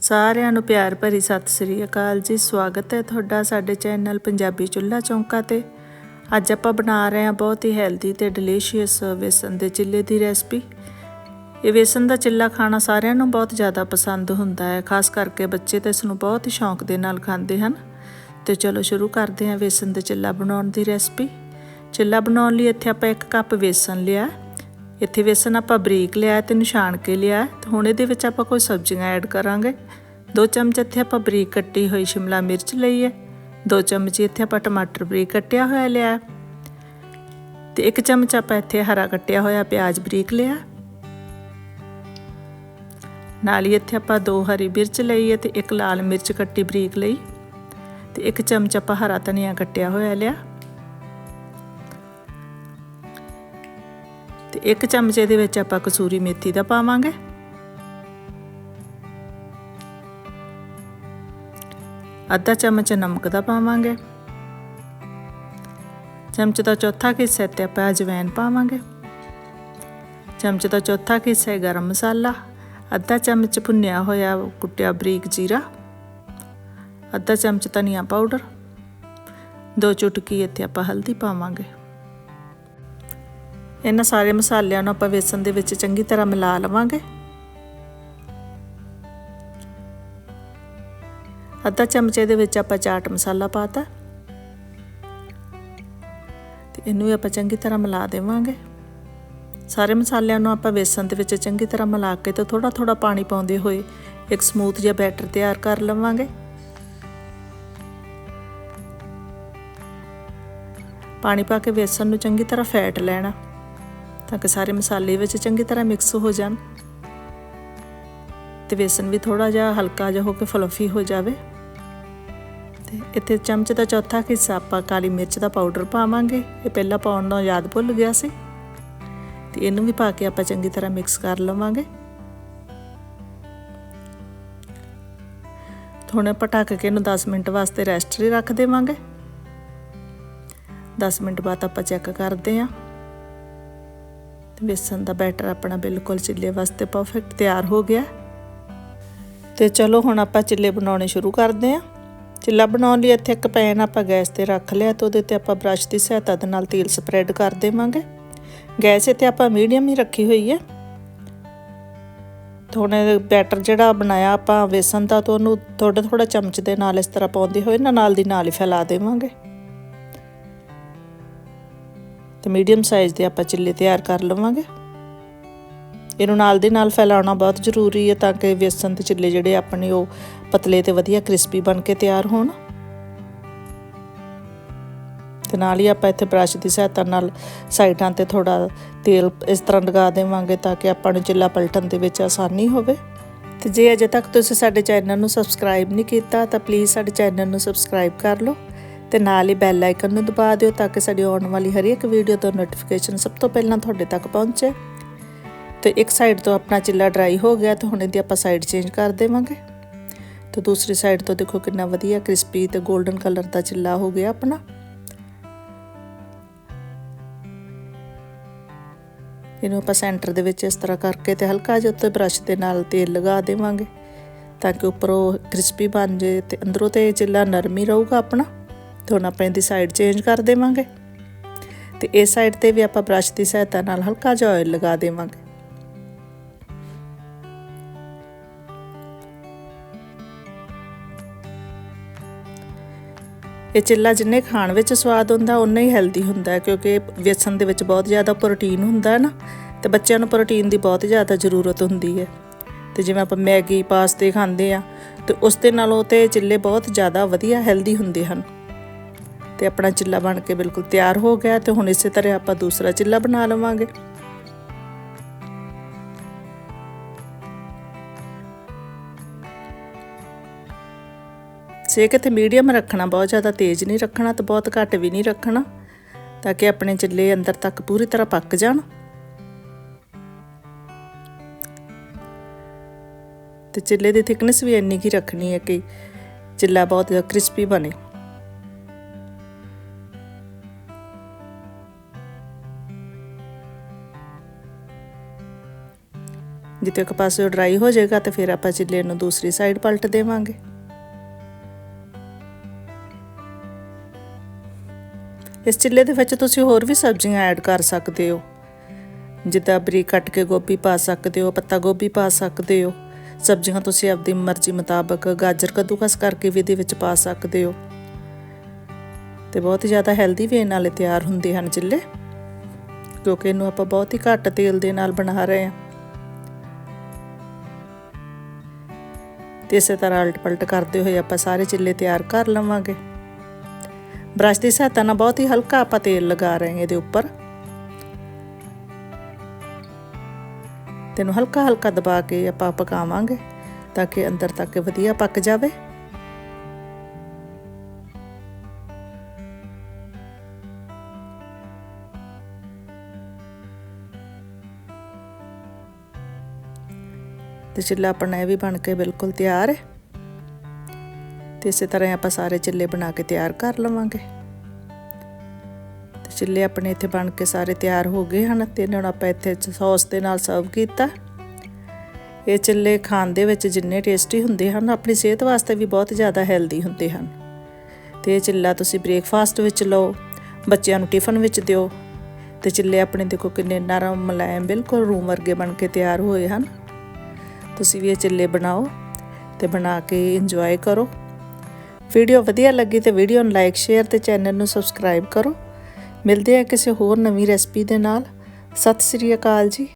ਸਾਰਿਆਂ ਨੂੰ ਪਿਆਰ ਭਰੀ ਸਤਿ ਸ੍ਰੀ ਅਕਾਲ ਜੀ। ਸਵਾਗਤ ਹੈ ਤੁਹਾਡਾ ਸਾਡੇ ਚੈਨਲ ਪੰਜਾਬੀ ਚੁੱਲ੍ਹਾ ਚੌਂਕਾ ਤੇ। ਅੱਜ ਆਪਾਂ ਬਣਾ ਰਹੇ ਹਾਂ ਬਹੁਤ ਹੀ ਹੈਲਦੀ ਤੇ ਡਿਲੀਸ਼ੀਅਸ ਵੇਸਣ ਦੇ ਚਿੱਲੇ ਦੀ ਰੈਸਪੀ ਇਹ ਵੇਸਣ ਦਾ ਚਿੱਲਾ ਖਾਣਾ ਸਾਰਿਆਂ ਨੂੰ ਬਹੁਤ ਜ਼ਿਆਦਾ ਪਸੰਦ ਹੁੰਦਾ ਹੈ, ਖਾਸ ਕਰਕੇ ਬੱਚੇ ਤਾਂ ਇਸ ਨੂੰ ਬਹੁਤ ਹੀ ਸ਼ੌਂਕ ਦੇ ਨਾਲ ਖਾਂਦੇ ਹਨ। ਤੇ ਚਲੋ ਸ਼ੁਰੂ ਕਰਦੇ ਹਾਂ ਵੇਸਣ ਦੇ ਚਿੱਲਾ ਬਣਾਉਣ ਦੀ ਰੈਸਪੀ ਚਿੱਲਾ ਬਣਾਉਣ ਲਈ ਇੱਥੇ ਆਪਾਂ 1 ਕੱਪ ਵੇਸਣ ਲਿਆ। ਇੱਥੇ ਵੇਸਣ ਆਪਾਂ ਬਰੀਕ ਲਿਆ ਤੇ ਨਿਸ਼ਾਨ ਕੇ ਲਿਆ। ਤੇ ਹੁਣ ਇਹਦੇ ਵਿੱਚ ਆਪਾਂ ਕੋਈ ਸਬਜ਼ੀਆਂ ਐਡ ਕਰਾਂਗੇ। ਦੋ ਚਮਚ ਇੱਥੇ ਆਪਾਂ ਬਰੀਕ ਕੱਟੀ ਹੋਈ ਸ਼ਿਮਲਾ ਮਿਰਚ ਲਈ ਹੈ। ਦੋ ਚਮਚ ਇੱਥੇ ਆਪਾਂ ਟਮਾਟਰ ਬਰੀਕ ਕੱਟਿਆ ਹੋਇਆ ਲਿਆ। ਤੇ ਇੱਕ ਚਮਚ ਆਪਾਂ ਇੱਥੇ ਹਰਾ ਕੱਟਿਆ ਹੋਇਆ ਪਿਆਜ਼ ਬਰੀਕ ਲਿਆ। ਨਾਲ ਹੀ ਇੱਥੇ ਆਪਾਂ ਦੋ ਹਰੀ ਮਿਰਚ ਲਈ ਹੈ ਤੇ ਇੱਕ ਲਾਲ ਮਿਰਚ ਕੱਟੀ ਬਰੀਕ ਲਈ। ਤੇ ਇੱਕ ਚਮਚ ਆਪਾਂ ਹਰਾ ਧਨੀਆ ਕੱਟਿਆ ਹੋਇਆ ਲਿਆ। ਤੇ ਇੱਕ ਚਮਚੇ ਦੇ ਵਿੱਚ ਆਪਾਂ ਕਸੂਰੀ ਮੇਥੀ ਦਾ ਪਾਵਾਂਗੇ। ਅੱਧਾ ਚਮਚ ਨਮਕ ਦਾ ਪਾਵਾਂਗੇ। ਚਮਚ ਦਾ ਚੌਥਾ ਹਿੱਸਾ ਤੇ ਆਪਾਂ ਅਜਵਾਇਣ ਪਾਵਾਂਗੇ। ਚਮਚ ਦਾ ਚੌਥਾ ਹਿੱਸਾ ਗਰਮ ਮਸਾਲਾ। ਅੱਧਾ ਚਮਚ ਭੁੰਨਿਆ ਹੋਇਆ ਕੁੱਟਿਆ ਬਰੀਕ ਜੀਰਾ। ਅੱਧਾ ਚਮਚ ਧਨੀਆ ਪਾਊਡਰ। ਦੋ ਚੁਟਕੀ ਇੱਥੇ ਆਪਾਂ ਹਲਦੀ ਪਾਵਾਂਗੇ। ਇਹਨਾਂ ਸਾਰੇ ਮਸਾਲਿਆਂ ਨੂੰ ਆਪਾਂ ਵੇਸਣ ਦੇ ਵਿੱਚ ਚੰਗੀ ਤਰ੍ਹਾਂ ਮਿਲਾ ਲਵਾਂਗੇ। ਅੱਧਾ ਚਮਚੇ ਦੇ ਵਿੱਚ ਆਪਾਂ ਚਾਟ ਮਸਾਲਾ ਪਾਤਾ। ਤੇ ਇਹਨੂੰ ਵੀ ਆਪਾਂ ਚੰਗੀ ਤਰ੍ਹਾਂ ਮਿਲਾ ਦੇਵਾਂਗੇ। ਸਾਰੇ ਮਸਾਲਿਆਂ ਨੂੰ ਆਪਾਂ ਵੇਸਣ ਦੇ ਵਿੱਚ ਚੰਗੀ ਤਰ੍ਹਾਂ ਮਿਲਾ ਕੇ ਤੇ ਥੋੜਾ ਥੋੜਾ ਪਾਣੀ ਪਾਉਂਦੇ ਹੋਏ ਇੱਕ ਸਮੂਥ ਜਿਹਾ ਬੈਟਰ ਤਿਆਰ ਕਰ ਲਵਾਂਗੇ। ਪਾਣੀ ਪਾ ਕੇ ਵੇਸਣ ਨੂੰ ਚੰਗੀ ਤਰ੍ਹਾਂ ਫੈਟ ਲੈਣਾ। ਤਾਂ ਕਿ ਸਾਰੇ ਮਸਾਲੇ ਵਿੱਚ ਚੰਗੀ ਤਰ੍ਹਾਂ ਮਿਕਸ ਹੋ ਜਾਣ ਤੇ ਵੇਸਣ ਵੀ ਥੋੜਾ ਜਿਹਾ ਹਲਕਾ ਜਿਹਾ ਹੋ ਕੇ ਫਲਫੀ ਹੋ ਜਾਵੇ। ਤੇ ਇੱਥੇ ਚਮਚ ਦਾ ਚੌਥਾ ਹਿੱਸਾ ਆਪਾਂ ਕਾਲੀ ਮਿਰਚ ਦਾ ਪਾਊਡਰ ਪਾਵਾਂਗੇ। ਇਹ ਪਹਿਲਾਂ ਪਾਉਣ ਦਾ ਯਾਦ ਭੁੱਲ ਗਿਆ ਸੀ। ਤੇ ਇਹਨੂੰ ਵੀ ਪਾ ਕੇ ਆਪਾਂ ਚੰਗੀ ਤਰ੍ਹਾਂ ਮਿਕਸ ਕਰ ਲਵਾਂਗੇ। ਥੋੜੇ ਪਟਾਕ ਕੇ ਇਹਨੂੰ 10 ਮਿੰਟ ਵਾਸਤੇ ਰੈਸਟ ਲਈ ਰੱਖ ਦੇਵਾਂਗੇ। 10 ਮਿੰਟ ਬਾਅਦ ਆਪਾਂ ਚੈੱਕ ਕਰਦੇ ਆਂ ਵੇਸਣ ਦਾ ਬੈਟਰ ਆਪਣਾ ਬਿਲਕੁਲ ਚਿੱਲੇ ਵਾਸਤੇ ਪਰਫੈਕਟ ਤਿਆਰ ਹੋ ਗਿਆ। ਤੇ ਚਲੋ ਹੁਣ ਆਪਾਂ ਚਿੱਲੇ ਬਣਾਉਣੇ ਸ਼ੁਰੂ ਕਰਦੇ ਆਂ ਚਿੱਲਾ ਬਣਾਉਣ ਲਈ ਇੱਥੇ ਇੱਕ ਪੈਨ ਆਪਾਂ ਗੈਸ ਤੇ ਰੱਖ ਲਿਆ ਤੇ ਉਹਦੇ ਤੇ ਆਪਾਂ ਬ੍ਰਸ਼ ਦੀ ਸਹਾਇਤਾ ਦੇ ਨਾਲ ਤੇਲ ਸਪਰੈਡ ਕਰ ਦੇਵਾਂਗੇ। ਗੈਸ ਇੱਥੇ ਆਪਾਂ ਮੀਡੀਅਮ ਹੀ ਰੱਖੀ ਹੋਈ ਹੈ। ਥੋੜੇ ਬੈਟਰ ਜਿਹੜਾ ਬਣਾਇਆ ਆਪਾਂ ਵੇਸਣ ਦਾ ਤੋਂ ਉਹਨੂੰ ਥੋੜਾ ਥੋੜਾ ਚਮਚ ਦੇ ਨਾਲ ਇਸ ਤਰ੍ਹਾਂ ਪਾਉਂਦੇ ਹੋਏ ਨਾ ਨਾਲ ਦੀ ਨਾਲ ਹੀ ਫੈਲਾ ਦੇਵਾਂਗੇ। ਤੇ ਮੀਡੀਅਮ ਸਾਈਜ਼ ਦੇ ਆਪਾਂ ਚਿੱਲੇ ਤਿਆਰ ਕਰ ਲਵਾਂਗੇ। ਇਹਨੂੰ ਨਾਲ ਦੇ ਨਾਲ ਫੈਲਾਉਣਾ ਬਹੁਤ ਜ਼ਰੂਰੀ ਹੈ ਤਾਂ ਕਿ ਵੇਸਣ ਦੇ ਚਿੱਲੇ ਜਿਹੜੇ ਆਪਣੇ ਉਹ ਪਤਲੇ ਤੇ ਵਧੀਆ ਕ੍ਰਿਸਪੀ ਬਣ ਕੇ ਤਿਆਰ ਹੋਣ। ਤੇ ਨਾਲ ਹੀ ਆਪਾਂ ਇੱਥੇ ਬ੍ਰਸ਼ ਦੀ ਸਹਾਇਤਾ ਨਾਲ ਸਾਈਡਾਂ ਤੇ ਥੋੜਾ ਤੇਲ ਇਸ ਤਰ੍ਹਾਂ ਲਗਾ ਦੇਵਾਂਗੇ ਤਾਂ ਕਿ ਆਪਾਂ ਨੂੰ ਚਿੱਲਾ ਪਲਟਣ ਦੇ ਵਿੱਚ ਆਸਾਨੀ ਹੋਵੇ। ਤੇ ਜੇ ਅਜੇ ਤੱਕ ਤੁਸੀਂ ਸਾਡੇ ਚੈਨਲ ਨੂੰ ਸਬਸਕ੍ਰਾਈਬ ਨਹੀਂ ਕੀਤਾ ਤਾਂ ਪਲੀਜ਼ ਸਾਡੇ ਚੈਨਲ ਨੂੰ ਸਬਸਕ੍ਰਾਈਬ ਕਰ ਲਓ। ਤੇ ਨਾਲ ਹੀ ਬੈਲ ਆਈਕਨ ਨੂੰ ਦਬਾ ਦਿਓ ਤਾਂ ਕਿ ਸਾਡੀ ਆਉਣ ਵਾਲੀ ਹਰ ਇੱਕ ਵੀਡੀਓ ਦਾ ਨੋਟੀਫਿਕੇਸ਼ਨ ਸਭ ਤੋਂ ਪਹਿਲਾਂ ਤੁਹਾਡੇ ਤੱਕ ਪਹੁੰਚੇ। ਤੇ ਇੱਕ ਸਾਈਡ ਤੋਂ ਆਪਣਾ ਚਿੱਲਾ ਡਰਾਈ ਹੋ ਗਿਆ ਤੇ ਹੁਣ ਇਹਦੀ ਆਪਾਂ ਸਾਈਡ ਚੇਂਜ ਕਰ ਦੇਵਾਂਗੇ। ਤੇ ਦੂਸਰੀ ਸਾਈਡ ਤੋਂ ਦੇਖੋ ਕਿੰਨਾ ਵਧੀਆ ਕ੍ਰਿਸਪੀ ਤੇ 골ਡਨ ਕਲਰ ਦਾ ਚਿੱਲਾ ਹੋ ਗਿਆ ਆਪਣਾ। ਇਹਨੂੰ ਆਪਾਂ ਸੈਂਟਰ ਦੇ ਵਿੱਚ ਇਸ ਤਰ੍ਹਾਂ ਕਰਕੇ ਤੇ ਹਲਕਾ ਜਿਹਾ ਉੱਤੇ ਬ੍ਰਸ਼ ਦੇ ਨਾਲ ਤੇਲ ਲਗਾ ਦੇਵਾਂਗੇ ਤਾਂ ਕਿ ਉੱਪਰੋਂ ਕ੍ਰਿਸਪੀ ਬਣ ਜੇ ਤੇ ਅੰਦਰੋਂ ਤੇ ਚਿੱਲਾ ਨਰਮ ਹੀ ਰਹੂਗਾ ਆਪਣਾ। ਤੇ ਹੁਣ ਆਪਾਂ ਇਹਦੀ ਸਾਈਡ ਚੇਂਜ ਕਰ ਦੇਵਾਂਗੇ। ਤੇ ਇਸ ਸਾਈਡ ਤੇ ਵੀ ਆਪਾਂ ਬ੍ਰਸ਼ ਦੀ ਸਹਾਇਤਾ ਨਾਲ ਹਲਕਾ ਜਿਹਾ ਆਇਲ ਲਗਾ ਦੇਵਾਂਗੇ। ਇਹ ਚਿੱਲਾ ਜਿੰਨੇ ਖਾਣ ਵਿੱਚ ਸਵਾਦ ਹੁੰਦਾ ਉਨਾ ਹੀ ਹੈਲਦੀ ਹੁੰਦਾ ਕਿਉਂਕਿ ਵੇਸਣ ਦੇ ਵਿੱਚ ਬਹੁਤ ਜ਼ਿਆਦਾ ਪ੍ਰੋਟੀਨ ਹੁੰਦਾ ਹੈ ਨਾ, ਤੇ ਬੱਚਿਆਂ ਨੂੰ ਪ੍ਰੋਟੀਨ ਦੀ ਬਹੁਤ ਜ਼ਿਆਦਾ ਜ਼ਰੂਰਤ ਹੁੰਦੀ ਹੈ। ਤੇ ਜਿਵੇਂ ਆਪਾਂ ਮੈਗੀ ਪਾਸਤੇ ਖਾਂਦੇ ਆ ਤੇ ਉਸ ਦੇ ਨਾਲੋਂ ਤੇ ਚਿੱਲੇ ਬਹੁਤ ਜ਼ਿਆਦਾ ਵਧੀਆ ਹੈਲਦੀ ਹੁੰਦੇ ਹਨ। ਤੇ ਆਪਣਾ ਚਿੱਲਾ ਬਣ ਕੇ ਬਿਲਕੁਲ ਤਿਆਰ ਹੋ ਗਿਆ ਤੇ ਹੁਣ ਇਸੇ ਤਰ੍ਹਾਂ ਆਪਾਂ ਦੂਸਰਾ ਚਿੱਲਾ ਬਣਾ ਲਵਾਂਗੇ। ਸੇਕ ਤੇ ਮੀਡੀਅਮ ਰੱਖਣਾ, ਬਹੁਤ ਜ਼ਿਆਦਾ ਤੇਜ਼ ਨਹੀਂ ਰੱਖਣਾ ਤੇ ਬਹੁਤ ਘੱਟ ਵੀ ਨਹੀਂ ਰੱਖਣਾ, ਤਾਂ ਕਿ ਆਪਣੇ ਚਿੱਲੇ ਅੰਦਰ ਤੱਕ ਪੂਰੀ ਤਰ੍ਹਾਂ ਪੱਕ ਜਾਣ। ਤੇ ਚਿੱਲੇ ਦੀ ਥਿਕਨੈਸ ਵੀ ਇੰਨੀ ਕੀ ਰੱਖਣੀ ਹੈ ਕਿ ਚਿੱਲਾ ਬਹੁਤ ਜ਼ਿਆਦਾ ਕ੍ਰਿਸਪੀ ਬਣੇ। ਜਿੱਤੇ ਇੱਕ ਪਾਸੇ ਡਰਾਈ ਹੋ ਜਾਏਗਾ ਤੇ ਫਿਰ ਆਪਾਂ ਚਿੱਲੇ ਨੂੰ ਦੂਸਰੀ ਸਾਈਡ ਪਲਟ ਦੇਵਾਂਗੇ। ਇਸ ਚਿੱਲੇ ਦੇ ਵਿੱਚ ਤੁਸੀਂ ਹੋਰ ਵੀ ਸਬਜ਼ੀਆਂ ਐਡ ਕਰ ਸਕਦੇ ਹੋ। ਜਿੱਦਾਂ ਬਰੀਕ ਕੱਟ ਕੇ ਗੋਭੀ ਪਾ ਸਕਦੇ ਹੋ, ਪੱਤਾ ਗੋਭੀ ਪਾ ਸਕਦੇ ਹੋ। ਸਬਜ਼ੀਆਂ ਤੁਸੀਂ ਆਪਦੀ ਮਰਜ਼ੀ ਮੁਤਾਬਕ ਗਾਜਰ ਕੱਦੂਕਸ ਕਰਕੇ ਵੀ ਇਹਦੇ ਵਿੱਚ ਪਾ ਸਕਦੇ ਹੋ। ਤੇ ਬਹੁਤ ਹੀ ਜ਼ਿਆਦਾ ਹੈਲਦੀ ਵੇ ਨਾਲੇ ਤਿਆਰ ਹੁੰਦੇ ਹਨ ਚਿੱਲੇ। ਕਿਉਂਕਿ ਇਹਨੂੰ ਆਪਾਂ ਬਹੁਤ ਹੀ ਘੱਟ ਤੇਲ ਦੇ ਨਾਲ ਬਣਾ ਰਹੇ ਹਾਂ। ਤੇ ਇਸੇ ਤਰ੍ਹਾਂ ਅਲਟ ਪਲਟ ਕਰਦੇ ਹੋਏ ਆਪਾਂ ਸਾਰੇ ਚਿੱਲੇ ਤਿਆਰ ਕਰ ਲਵਾਂਗੇ। ਬ੍ਰਸ਼ ਦੀ ਸਹਾਇਤਾ ਨਾਲ ਬਹੁਤ ਹੀ ਹਲਕਾ ਆਪਾਂ ਤੇਲ ਲਗਾ ਰਹੇ ਹਾਂ ਇਹਦੇ ਉੱਪਰ। ਤੈਨੂੰ ਹਲਕਾ ਹਲਕਾ ਦਬਾ ਕੇ ਆਪਾਂ ਪਕਾਵਾਂਗੇ ਤਾਂ ਕਿ ਅੰਦਰ ਤੱਕ ਵਧੀਆ ਪੱਕ ਜਾਵੇ। ਤੇ ਚਿੱਲਾ ਆਪਣਾ ਇਹ ਵੀ ਬਣ ਕੇ ਬਿਲਕੁਲ ਤਿਆਰ ਹੈ। ਤੇ ਇਸੇ ਤਰ੍ਹਾਂ ਆਪਾਂ ਸਾਰੇ ਚਿੱਲੇ ਬਣਾ ਕੇ ਤਿਆਰ ਕਰ ਲਵਾਂਗੇ। ਤੇ ਚਿੱਲੇ ਆਪਣੇ ਇੱਥੇ ਬਣ ਕੇ ਸਾਰੇ ਤਿਆਰ ਹੋ ਗਏ ਹਨ ਤੇ ਇਹਨਾਂ ਨੂੰ ਆਪਾਂ ਇੱਥੇ ਸੌਸ ਦੇ ਨਾਲ ਸਰਵ ਕੀਤਾ। ਇਹ ਚਿੱਲੇ ਖਾਣ ਦੇ ਵਿੱਚ ਜਿੰਨੇ ਟੇਸਟੀ ਹੁੰਦੇ ਹਨ, ਆਪਣੀ ਸਿਹਤ ਵਾਸਤੇ ਵੀ ਬਹੁਤ ਜ਼ਿਆਦਾ ਹੈਲਦੀ ਹੁੰਦੇ ਹਨ। ਤੇ ਇਹ ਚਿੱਲਾ ਤੁਸੀਂ ਬ੍ਰੇਕਫਾਸਟ ਵਿੱਚ ਲਓ, ਬੱਚਿਆਂ ਨੂੰ ਟਿਫਨ ਵਿੱਚ ਦਿਓ। ਤੇ ਚਿੱਲੇ ਆਪਣੇ ਦੇਖੋ ਕਿੰਨੇ ਨਰਮ, ਮੁਲਾਇਮ, ਬਿਲਕੁਲ ਰੂਮ ਵਰਗੇ ਬਣ ਕੇ ਤਿਆਰ ਹੋਏ ਹਨ। ਤੁਸੀਂ ਵੀ ਇਹ ਚਿੱਲੇ ਬਣਾਓ ਤੇ ਬਣਾ ਕੇ ਇੰਜੋਏ ਕਰੋ। ਵੀਡੀਓ ਵਧੀਆ ਲੱਗੀ ਤੇ ਵੀਡੀਓ ਨੂੰ ਲਾਈਕ ਸ਼ੇਅਰ ਤੇ ਚੈਨਲ ਨੂੰ ਸਬਸਕ੍ਰਾਈਬ ਕਰੋ। ਮਿਲਦੇ ਆ ਕਿਸੇ ਹੋਰ ਨਵੀਂ ਰੈਸਪੀ ਦੇ ਨਾਲ। ਸਤਿ ਸ੍ਰੀ ਅਕਾਲ ਜੀ।